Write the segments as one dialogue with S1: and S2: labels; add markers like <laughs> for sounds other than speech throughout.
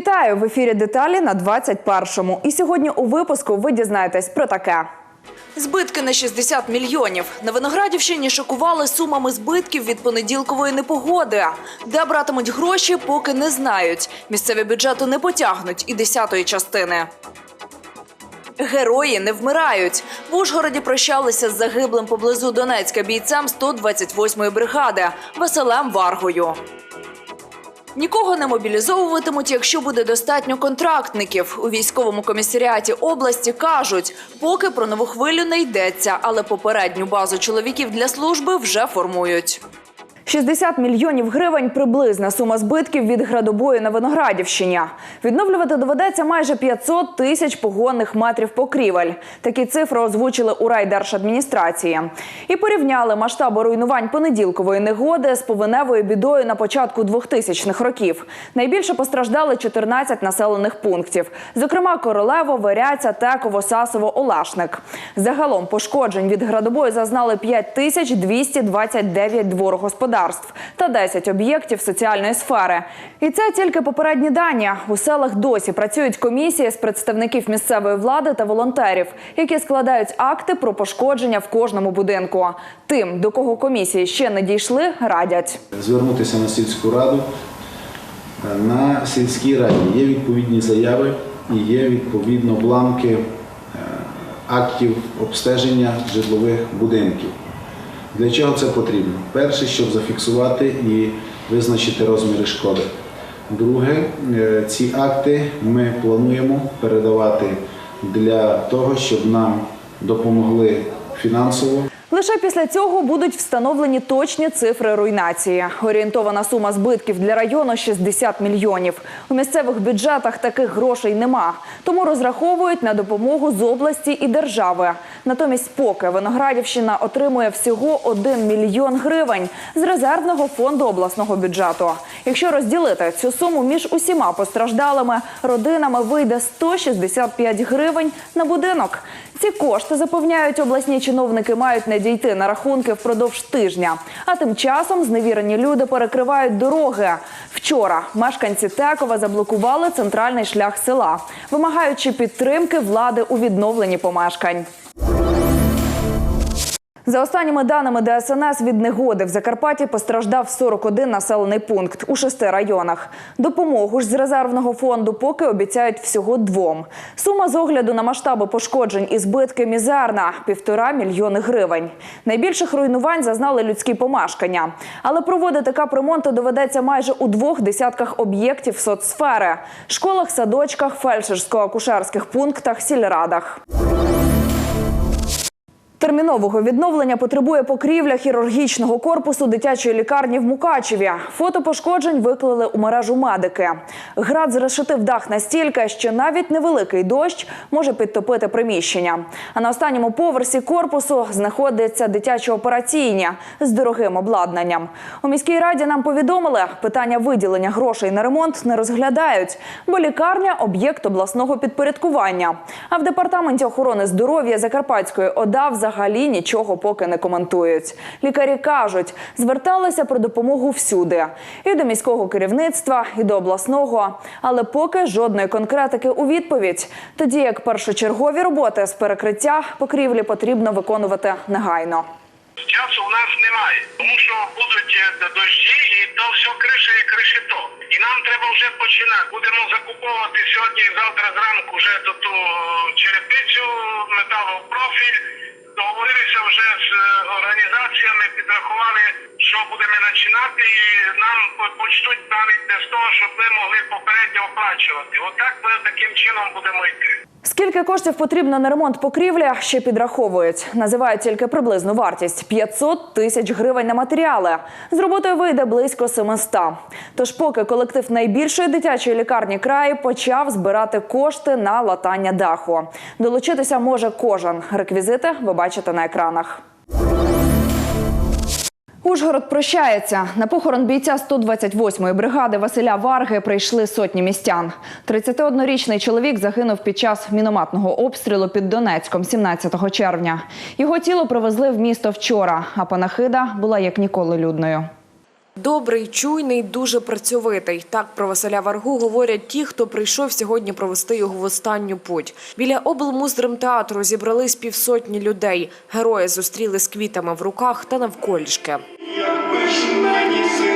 S1: Вітаю в ефірі деталі на 21-му. І сьогодні у випуску ви дізнаєтесь про таке. Збитки на 60 мільйонів. На Виноградівщині шокували сумами збитків від понеділкової непогоди. Де братимуть гроші, поки не знають. Місцеві бюджети не потягнуть і десятої частини. Герої не вмирають. В Ужгороді прощалися з загиблим поблизу Донецька бійцем 128-ї бригади Василем Варгою. Нікого не мобілізовуватимуть, якщо буде достатньо контрактників. У військовому комісаріаті області кажуть, поки про нову хвилю не йдеться, але попередню базу чоловіків для служби вже формують. 60 мільйонів гривень приблизна сума збитків від градобою на Виноградівщині. Відновлювати доведеться майже 500 тисяч погонних метрів покрівель. Такі цифри озвучили у райдержадміністрації. І порівняли масштаби руйнувань понеділкової негоди з повеневою бідою на початку 2000-х років. Найбільше постраждали 14 населених пунктів. Зокрема, Королево, Веряця, Теково, Сасово, Олашник. Загалом пошкоджень від градобою зазнали 5229 дворогосподарств та 10 об'єктів соціальної сфери. І це тільки попередні дані. У селах досі працюють комісії з представників місцевої влади та волонтерів, які складають акти про пошкодження в кожному будинку. Тим, до кого комісії ще не дійшли, радять.
S2: звернутися на сільську раду. На сільській раді є відповідні заяви і є відповідно бланки е, актів обстеження житлових будинків. Для чого це потрібно? Перше, щоб зафіксувати і визначити розміри шкоди. Друге, е, ці акти ми плануємо передавати для того, щоб нам допомогли фінансово
S1: Лише після цього будуть встановлені точні цифри руйнації. Орієнтована сума збитків для району 60 мільйонів. У місцевих бюджетах таких грошей нема, тому розраховують на допомогу з області і держави. Натомість, поки Виноградівщина отримує всього 1 мільйон гривень з резервного фонду обласного бюджету. Якщо розділити цю суму між усіма постраждалими родинами, вийде 165 гривень на будинок. Ці кошти запевняють обласні чиновники мають надійти на рахунки впродовж тижня. А тим часом зневірені люди перекривають дороги. Вчора мешканці Текова заблокували центральний шлях села, вимагаючи підтримки влади у відновленні помешкань. За останніми даними ДСНС від негоди в Закарпатті постраждав 41 населений пункт у шести районах. Допомогу ж з резервного фонду поки обіцяють всього двом. Сума з огляду на масштаби пошкоджень і збитки мізерна півтора мільйони гривень. Найбільших руйнувань зазнали людські помешкання, але проводити капремонти доведеться майже у двох десятках об'єктів соцсфери – школах, садочках, фельдшерсько-акушерських пунктах, сільрадах. Термінового відновлення потребує покрівля хірургічного корпусу дитячої лікарні в Мукачеві. Фото пошкоджень виклали у мережу медики. Град зрешетив дах настільки, що навіть невеликий дощ може підтопити приміщення. А на останньому поверсі корпусу знаходиться дитяча операційня з дорогим обладнанням. У міській раді нам повідомили, питання виділення грошей на ремонт не розглядають, бо лікарня об'єкт обласного підпорядкування. А в департаменті охорони здоров'я Закарпатської ОДА взагалі нічого поки не коментують. Лікарі кажуть, зверталися про допомогу всюди і до міського керівництва, і до обласного. Але поки жодної конкретики у відповідь. Тоді як першочергові роботи з перекриття покрівлі потрібно виконувати негайно.
S3: Часу у нас немає, тому що будуть е, дощі і то все крише і кришито. І нам треба вже починати. Будемо закуповувати сьогодні і завтра зранку вже ту черепицю, металопрофіль. Договорилися вже з е, організаціями, підрахували, що будемо починати, і нам почнуть навіть не з того, щоб ми могли попередньо оплачувати. Отак ми таким чином будемо йти.
S1: Скільки коштів потрібно на ремонт покрівлі, ще підраховують. Називають тільки приблизну вартість 500 тисяч гривень на матеріали. З роботою вийде близько 700. Тож, поки колектив найбільшої дитячої лікарні краю почав збирати кошти на латання даху. Долучитися може кожен. Реквізити ви бачите на екранах. Ужгород прощається. На похорон бійця 128-ї бригади Василя Варги прийшли сотні містян. 31-річний чоловік загинув під час мінометного обстрілу під Донецьком 17 червня. Його тіло привезли в місто вчора, а панахида була як ніколи людною.
S4: Добрий, чуйний, дуже працьовитий. Так про Василя Варгу говорять ті, хто прийшов сьогодні провести його в останню путь. Біля облмуздрамтеатру зібрались півсотні людей. Герої зустріли з квітами в руках та навколішки.
S5: Якби ж мені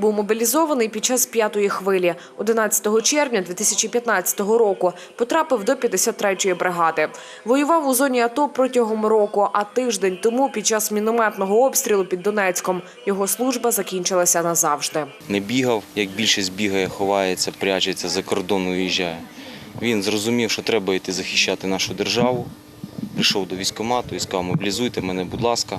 S4: був мобілізований під час п'ятої хвилі. 11 червня 2015 року потрапив до 53-ї бригади. Воював у зоні АТО протягом року, а тиждень тому під час мінометного обстрілу під Донецьком його служба закінчилася назавжди.
S6: не бігав, як більшість бігає, ховається, прячеться, за кордон уїжджає. Він зрозумів, що треба йти захищати нашу державу. Прийшов до військкомату і сказав, мобілізуйте мене, будь ласка,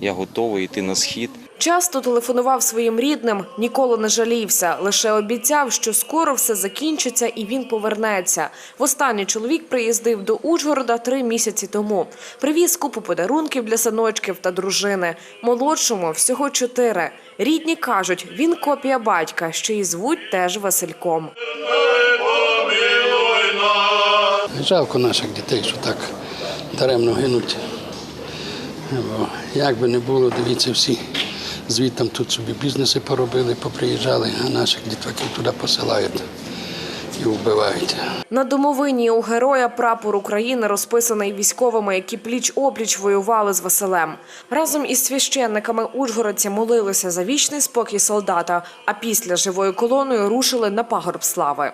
S6: я готовий йти на схід.
S4: Часто телефонував своїм рідним, ніколи не жалівся, лише обіцяв, що скоро все закінчиться і він повернеться. Востаннє чоловік приїздив до Ужгорода три місяці тому. Привіз купу подарунків для синочків та дружини. Молодшому всього чотири. Рідні кажуть, він копія батька, що і звуть теж Васильком.
S7: Жалко наших дітей, що так даремно гинуть. Як би не було, дивіться, всі звідти тут собі бізнеси поробили, поприїжджали, а наших дітваків туди посилають і вбивають.
S4: На домовині у героя прапор України розписаний військовими, які пліч-опліч воювали з Василем. Разом із священниками ужгородці молилися за вічний спокій солдата, а після живою колоною рушили на пагорб слави.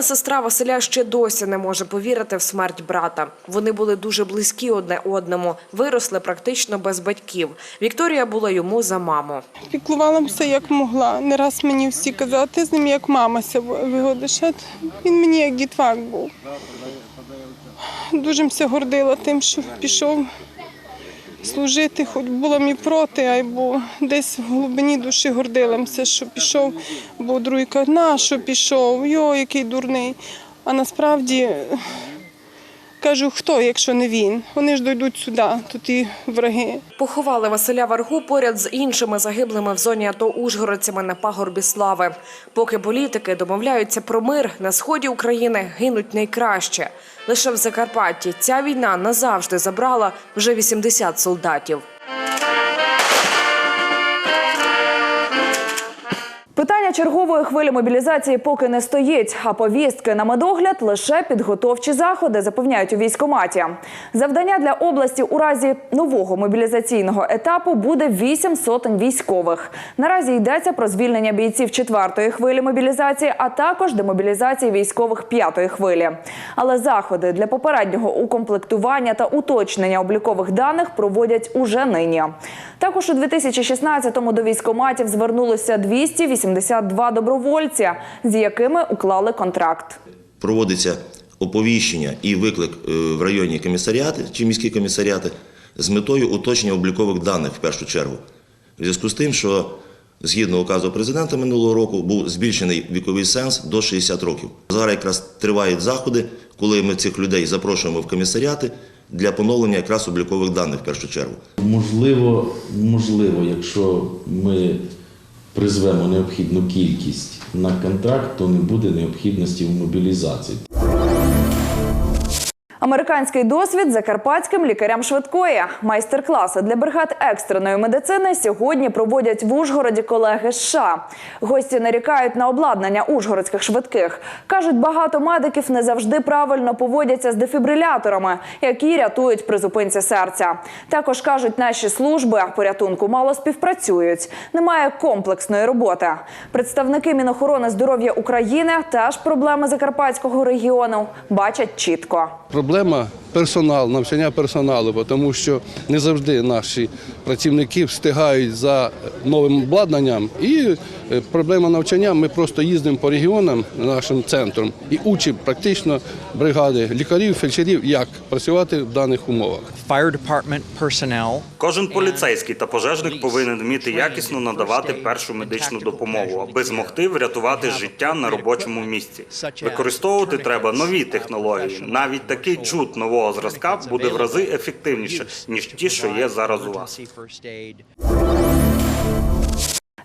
S4: Рідна сестра Василя ще досі не може повірити в смерть брата. Вони були дуже близькі одне одному, виросли практично без батьків. Вікторія була йому за маму.
S8: Піклувалася як могла. Не раз мені всі казали, ти з ним як мама вигодиш. Він мені як дітвак був. Дуже мся гордила тим, що пішов служити, хоч була мені проти, а й бо десь в глибині душі гордилася, що пішов, бо другий каже, на що пішов, йо, який дурний. А насправді кажу, хто, якщо не він? Вони ж дойдуть сюди, тут і враги.
S4: Поховали Василя Варгу поряд з іншими загиблими в зоні АТО ужгородцями на пагорбі слави. Поки політики домовляються про мир, на сході України гинуть найкраще. Лише в Закарпатті ця війна назавжди забрала вже 80 солдатів.
S1: Чергової хвилі мобілізації поки не стоїть, а повістки на медогляд лише підготовчі заходи, запевняють у військкоматі. Завдання для області у разі нового мобілізаційного етапу буде 8 сотень військових. Наразі йдеться про звільнення бійців четвертої хвилі мобілізації, а також демобілізації військових п'ятої хвилі. Але заходи для попереднього укомплектування та уточнення облікових даних проводять уже нині. Також у 2016-му до військкоматів звернулося 282 добровольці, з якими уклали контракт.
S9: проводиться оповіщення і виклик е, в районні комісаріати чи міські комісаріати з метою уточнення облікових даних в першу чергу. В зв'язку з тим, що згідно указу президента минулого року був збільшений віковий сенс до 60 років. Зараз якраз тривають заходи, коли ми цих людей запрошуємо в комісаріати для поновлення якраз облікових даних в першу чергу.
S10: Можливо, можливо, якщо ми призвемо необхідну кількість на контракт, то не буде необхідності в мобілізації.
S1: Американський досвід закарпатським лікарям швидкої. Майстер-класи для бригад екстреної медицини сьогодні проводять в Ужгороді колеги США. Гості нарікають на обладнання ужгородських швидких. кажуть, багато медиків не завжди правильно поводяться з дефібриляторами, які рятують при зупинці серця. Також кажуть, наші служби порятунку мало співпрацюють. Немає комплексної роботи. Представники Мінохорони здоров'я України теж проблеми закарпатського регіону бачать чітко.
S7: Проблема персонал, навчання персоналу, бо тому що не завжди наші працівники встигають за новим обладнанням і Е, Проблема навчання. Ми просто їздимо по регіонам нашим центром і учимо практично бригади лікарів, фельдшерів, як працювати в даних умовах.
S11: fire department personnel
S12: Кожен поліцейський та пожежник повинен вміти якісно надавати першу медичну допомогу, аби змогти врятувати життя на робочому місці. Використовувати треба нові технології. Навіть такий джут нового зразка буде в рази ефективніше ніж ті, що є зараз у вас.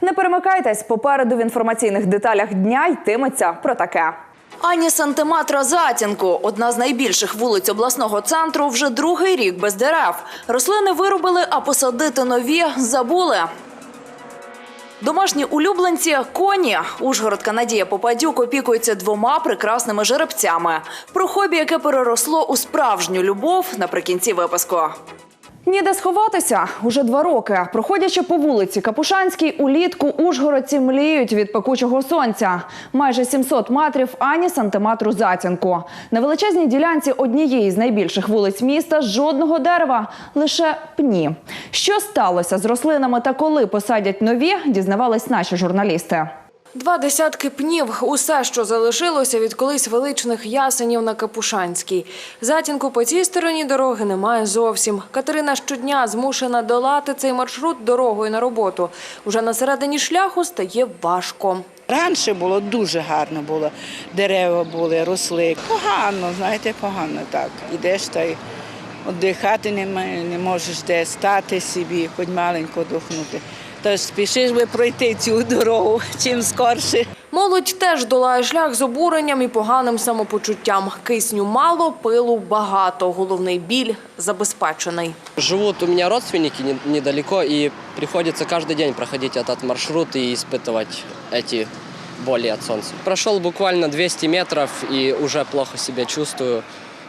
S1: Не перемикайтесь, попереду в інформаційних деталях дня йтиметься про таке. Ані сантиметра затінку. Одна з найбільших вулиць обласного центру вже другий рік без дерев. Рослини вирубили, а посадити нові забули. Домашні улюбленці коні. Ужгородка Надія Попадюк опікується двома прекрасними жеребцями. Про хобі, яке переросло у справжню любов наприкінці випуску. Ніде сховатися уже два роки. Проходячи по вулиці Капушанській, улітку ужгородці мліють від пекучого сонця. Майже 700 метрів ані сантиметру затінку. На величезній ділянці однієї з найбільших вулиць міста жодного дерева, лише пні. Що сталося з рослинами та коли посадять нові, дізнавались наші журналісти.
S4: Два десятки пнів усе, що залишилося від колись величних ясенів на Капушанській. Затінку по цій стороні дороги немає зовсім. Катерина щодня змушена долати цей маршрут дорогою на роботу. Уже на середині шляху стає важко.
S13: Раніше було дуже гарно було. Дерева були, росли. Погано, знаєте, погано так. Ідеш та й віддихати не, не можеш де стати собі, хоч маленько дихнути. Тож спішиш би пройти цю дорогу чим скорше.
S4: Молодь теж долає шлях з обуренням і поганим самопочуттям. Кисню мало, пилу багато. Головний біль забезпечений.
S14: Живут у меня родственники не- недалеко, и приходится каждый день проходить этот маршрут и испытывать эти боли от солнца. Прошел буквально 200 метров и уже плохо себя чувствую.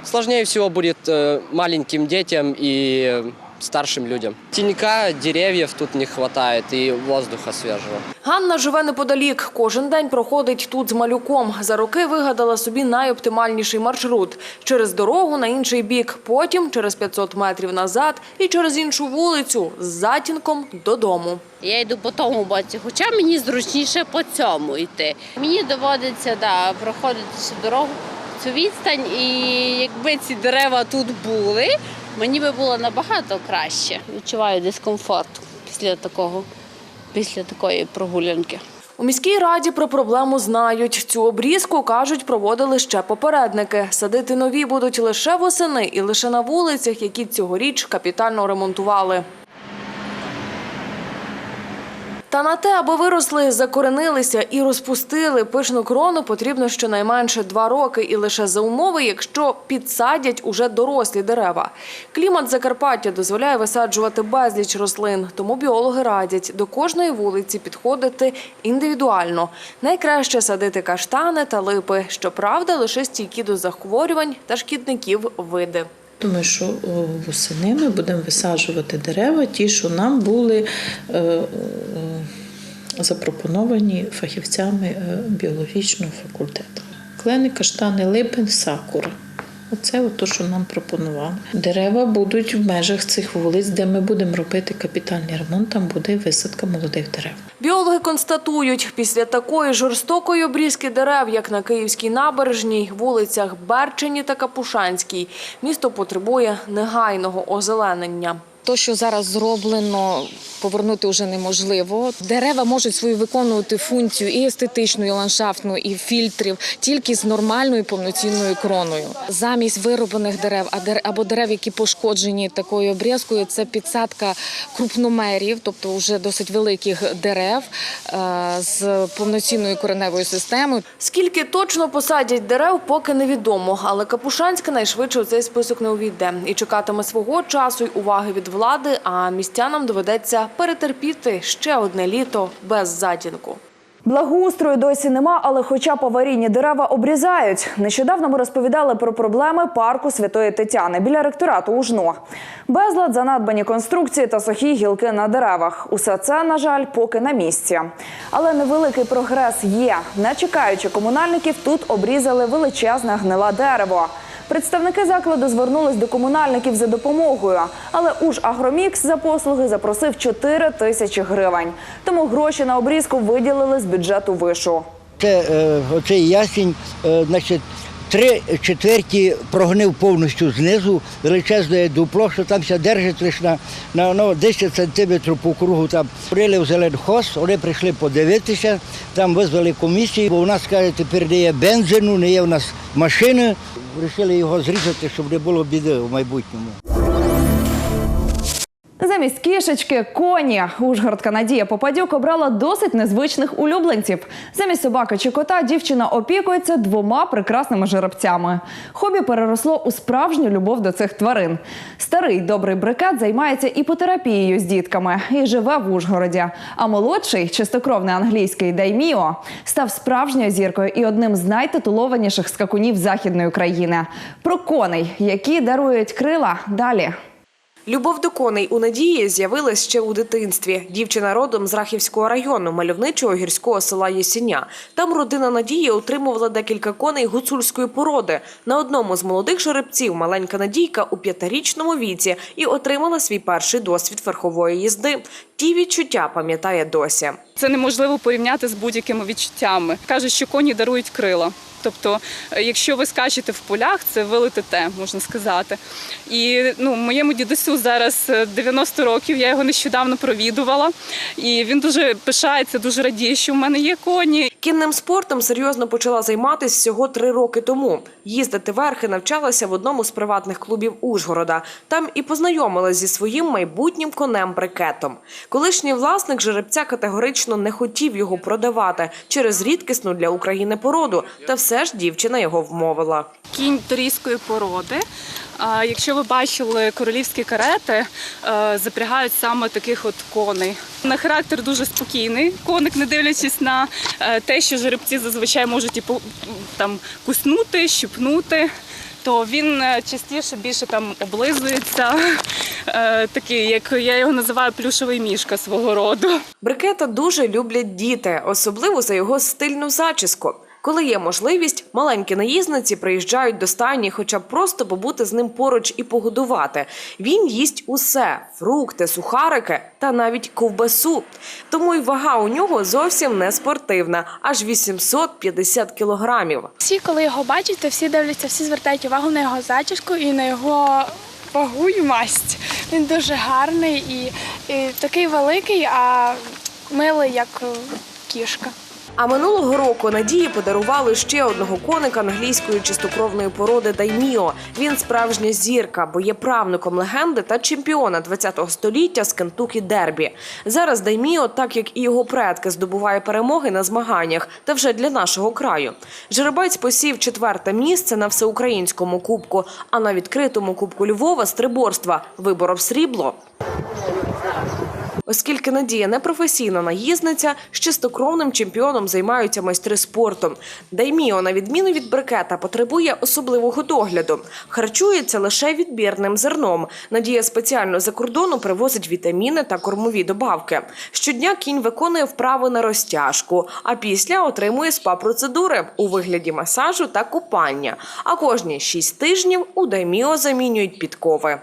S14: Сложнее всего будет э, маленьким детям и э, старшим людям. Тенька, деревьев тут не хватает и воздуха свежего.
S4: Ганна живе неподалік. Кожен день проходить тут з малюком. За роки вигадала собі найоптимальніший маршрут через дорогу на інший бік, потім через 500 метрів назад і через іншу вулицю з затінком додому.
S15: Я йду по тому боці, хоча мені зручніше по цьому йти. Мені доводиться да, проходити цю дорогу, цю відстань, і якби ці дерева тут були, мені би було набагато краще. Відчуваю дискомфорт після такого, після такої прогулянки.
S4: У міській раді про проблему знають. Цю обрізку, кажуть, проводили ще попередники. Садити нові будуть лише восени і лише на вулицях, які цьогоріч капітально ремонтували. Та на те, аби виросли, закоренилися і розпустили пишну крону, потрібно щонайменше два роки, і лише за умови, якщо підсадять уже дорослі дерева. Клімат Закарпаття дозволяє висаджувати безліч рослин, тому біологи радять до кожної вулиці підходити індивідуально. Найкраще садити каштани та липи, щоправда, лише стійкі до захворювань та шкідників види.
S16: Думаю, що восени ми будемо висаджувати дерева, ті, що нам були е, е, запропоновані фахівцями е, біологічного факультету. Клени, каштани, липин, сакура. Оце от то, що нам пропонували. Дерева будуть в межах цих вулиць, де ми будемо робити капітальний ремонт, там буде висадка молодих дерев.
S4: Біологи констатують, після такої жорстокої обрізки дерев, як на Київській набережній, вулицях Берчині та Капушанській, місто потребує негайного озеленення.
S17: То, що зараз зроблено, повернути вже неможливо. Дерева можуть свою виконувати функцію і естетичну, і ландшафтну, і фільтрів тільки з нормальною повноцінною кроною. Замість вироблених дерев або дерев, які пошкоджені такою обрізкою, це підсадка крупномерів, тобто вже досить великих дерев е, з повноцінною кореневою системою.
S4: Скільки точно посадять дерев, поки невідомо. Але Капушанська найшвидше у цей список не увійде і чекатиме свого часу й уваги від влади. А містянам доведеться перетерпіти ще одне літо без затінку.
S1: Благоустрою досі нема, але хоча б аварійні дерева обрізають. Нещодавно ми розповідали про проблеми парку Святої Тетяни біля ректорату Ужно. Безлад, занадбані конструкції та сухі гілки на деревах. Усе це, на жаль, поки на місці. Але невеликий прогрес є. Не чекаючи комунальників, тут обрізали величезне гниле дерево. Представники закладу звернулись до комунальників за допомогою, але Ужагромікс за послуги запросив 4 тисячі гривень. Тому гроші на обрізку виділили з бюджету вишу.
S18: Це е, оцей ясінь, е, значить, три четверті прогнив повністю знизу, величезне дупло, що там ся держить лише на, на ну, 10 сантиметрів по кругу. Там прилив зеленхоз, вони прийшли подивитися, там визвали комісію, бо у нас, каже, тепер не є бензину, не є в нас машини. Вирішили його зрізати, щоб не було біди в майбутньому.
S1: Замість кішечки коні Ужгородка Надія Попадюк обрала досить незвичних улюбленців. Замість собаки чи кота дівчина опікується двома прекрасними жеребцями. Хобі переросло у справжню любов до цих тварин. Старий добрий брикет займається іпотерапією з дітками і живе в Ужгороді. А молодший, чистокровний англійський Дайміо, став справжньою зіркою і одним з найтитулованіших скакунів західної України. Про коней, які дарують крила, далі.
S4: Любов до коней у Надії з'явилась ще у дитинстві. Дівчина родом з Рахівського району, мальовничого гірського села Єсіня. Там родина Надії отримувала декілька коней гуцульської породи. На одному з молодих жеребців маленька Надійка у п'ятирічному віці і отримала свій перший досвід верхової їзди. Ті відчуття пам'ятає досі.
S19: Це неможливо порівняти з будь-якими відчуттями. Кажуть, що коні дарують крила. Тобто, е, якщо ви скачете в полях, це ви летите, можна сказати. І ну, моєму дідусю зараз е, 90 років, я його нещодавно провідувала, і він дуже пишається, дуже радіє, що в мене є коні.
S4: Кінним спортом серйозно почала займатися всього три роки тому. Їздити верхи навчалася в одному з приватних клубів Ужгорода. Там і познайомилась зі своїм майбутнім конем брикетом. Колишній власник жеребця категорично не хотів його продавати через рідкісну для України породу. Та все ж дівчина його вмовила.
S19: Кінь торійської породи. Якщо ви бачили королівські карети, е, запрягають саме таких от коней. На характер дуже спокійний. Коник, не дивлячись на е, те, що жеребці зазвичай можуть і там куснути, щупнути. То він е, частіше більше там облизується, <laughs> Е, такий, як я його називаю, плюшовий мішка свого роду.
S4: Брикета дуже люблять діти, особливо за його стильну зачіску. Коли є можливість, маленькі наїзниці приїжджають до стайні, хоча б просто побути з ним поруч і погодувати. Він їсть усе: фрукти, сухарики та навіть ковбасу. Тому й вага у нього зовсім не спортивна, аж 850 кілограмів.
S20: Всі, коли його бачать, то всі дивляться, всі звертають увагу на його зачіску і на його вагу і масть. Він дуже гарний і, і такий великий, а милий, як кішка.
S4: А минулого року Надії подарували ще одного коника англійської чистокровної породи Дайміо. Він справжня зірка, бо є правнуком легенди та чемпіона ХХ століття з Кентукі Дербі. Зараз Дайміо, так як і його предки, здобуває перемоги на змаганнях та вже для нашого краю. Жеребець посів четверте місце на всеукраїнському кубку, а на відкритому кубку Львова з триборства виборов срібло. Оскільки Надія не професійна наїзниця, з чистокровним чемпіоном займаються майстри спорту. Дайміо, на відміну від брикета, потребує особливого догляду. Харчується лише відбірним зерном. Надія спеціально за кордону привозить вітаміни та кормові добавки. Щодня кінь виконує вправи на розтяжку, а після отримує спа-процедури у вигляді масажу та купання. А кожні шість тижнів у Дайміо замінюють підкови.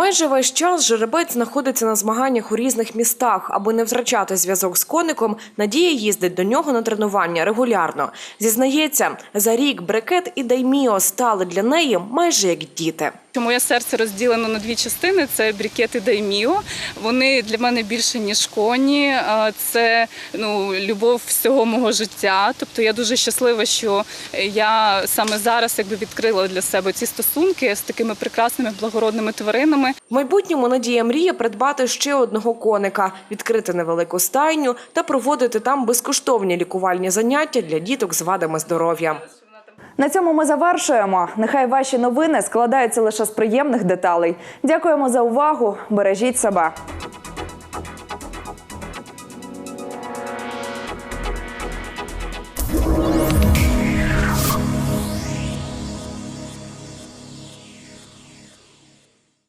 S4: Майже весь час жеребець знаходиться на змаганнях у різних містах. Аби не втрачати зв'язок з коником, Надія їздить до нього на тренування регулярно. Зізнається, за рік брикет і дайміо стали для неї майже як діти.
S19: Моє серце розділено на дві частини: це брікет і дайміо. Вони для мене більше ніж коні. Це ну любов всього мого життя. Тобто я дуже щаслива, що я саме зараз якби відкрила для себе ці стосунки з такими прекрасними благородними тваринами.
S4: В майбутньому Надія мріє придбати ще одного коника, відкрити невелику стайню та проводити там безкоштовні лікувальні заняття для діток з вадами здоров'я.
S1: На цьому ми завершуємо. Нехай ваші новини складаються лише з приємних деталей. Дякуємо за увагу. Бережіть себе.